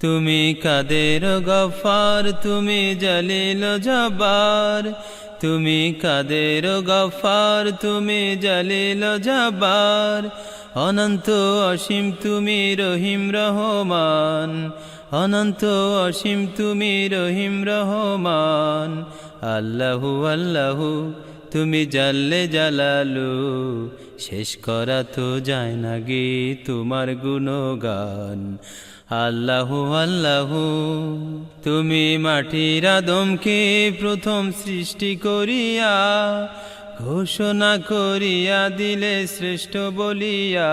তুমি কাদের গফার, তুমি জালিল জবার তুমি কাদের গফার, তুমি জালিল জবার অনন্ত অসীম, তুমি রহিম রহমান। অনন্ত অসীম, তুমি রহিম রহমান। আল্লাহু আল্লাহু। তুমি জাল্লে জালালু, শেষ করা তো যায় না গে তোমার গুণগান। আল্লাহু আল্লাহু, তুমি মাটির আদমকে প্রথম সৃষ্টি করিয়া, ঘোষণা করিয়া দিলে শ্রেষ্ঠ বলিয়া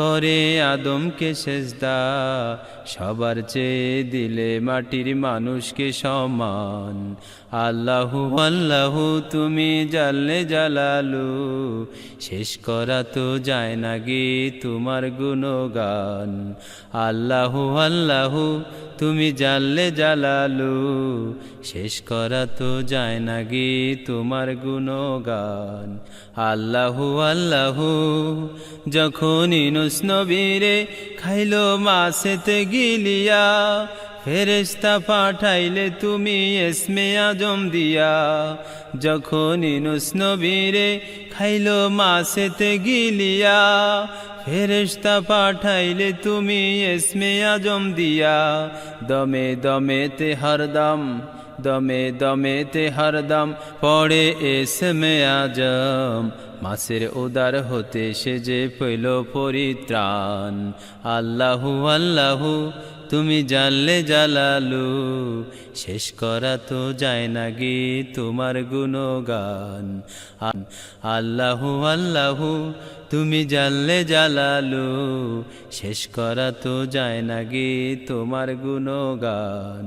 করে আদমকে সেজদা, সবার চেয়ে দিলে মাটির মানুষকে সমান। আল্লাহু আল্লাহু, তুমি জানলে জালালু, শেষ করা তো যায় না গে তোমার গুণগান। আল্লাহু আল্লাহু, তুমি জানলে জালালু, শেষ করা তো যায় না গে তোমার গুণগান। আল্লাহু আল্লাহু যখন ইনুস নবীরে খাইল মাসেতে গিলিয়া ফেরেস্তা পাঠাইলে তুমি এসমে আজম দিয়া। যখন ইনুস নবীরে খাইল মাসেতে গিলিয়া ফেরেস্তা পাঠাইলে তুমি এসমে আজম দিয়া। দমে দমেতে হরদম দমে দমেতে হরদম পড়ে এসমে আজম মাসের উদার হতে সে যে পেল পরিত্রাণ আল্লাহু আল্লাহু তুমি জানলে জালালু শেষ করা তো যায় না গে তোমার গুণগান আল্লাহু আল্লাহু তুমি জানলে জালালু, শেষ করা তো যায় না গে তোমার গুণগান।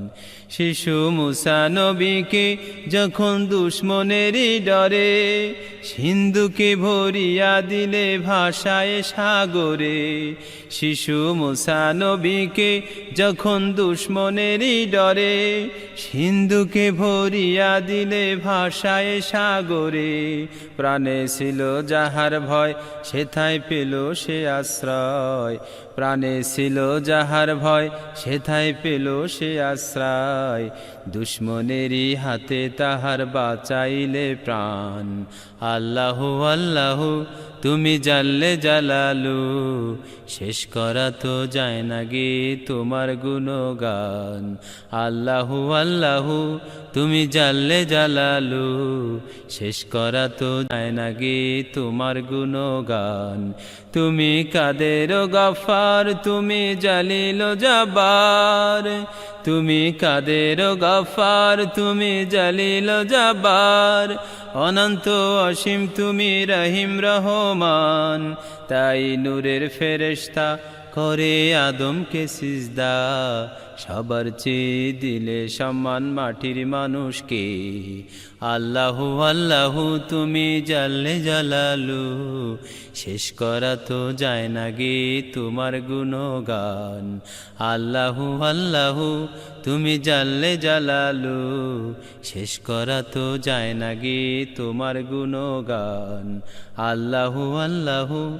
শিশু মুসা নবীকে যখন দুশ্মনেরই ডরে, সিন্ধুকে ভরিয়া দিলে ভাষায় সাগরে। শিশু মুসা নবীকে যখন দুশ্মনেরই ডরে, সিন্ধুকে ভরিয়া দিলে ভাষায় সাগরে। প্রাণে ছিল যাহার ভয় সেথায় পেল সে আশ্রয়। প্রাণে ছিল যাহার ভয় সেথায় পেল সে আশ্রয়। দুশ্মনেরই হাতে তাহার বাঁচাইলে প্রাণ। আল্লাহু আল্লাহু, তুমি জানলে জালালু, শেষ করা তো যায় না গে তোমার গুণগান। আল্লাহু আল্লাহু, তুমি জানলে জালালু, শেষ করা তো যায় না গে তোমার গুণগান। তুমি কাদের গফার তুমি জালিল জবার, তুমি কাদের গফার, তুমি জালিল জবার। অনন্ত অসীম তুমি রহিম রহমান, তাই নূরের ফেরেশতা করে আদমকে সিজদা। সবার চেয়ে দিলে সম্মান মাটির মানুষকে। আল্লাহু আল্লাহু, তুমি জানলে জালালু। শেষ করা তো যায় না গে তোমার গুণগান। আল্লাহু আল্লাহু, তুমি জানলে জালালু। শেষ করা তো যায় না গে তোমার গুণগান। আল্লাহু আল্লাহু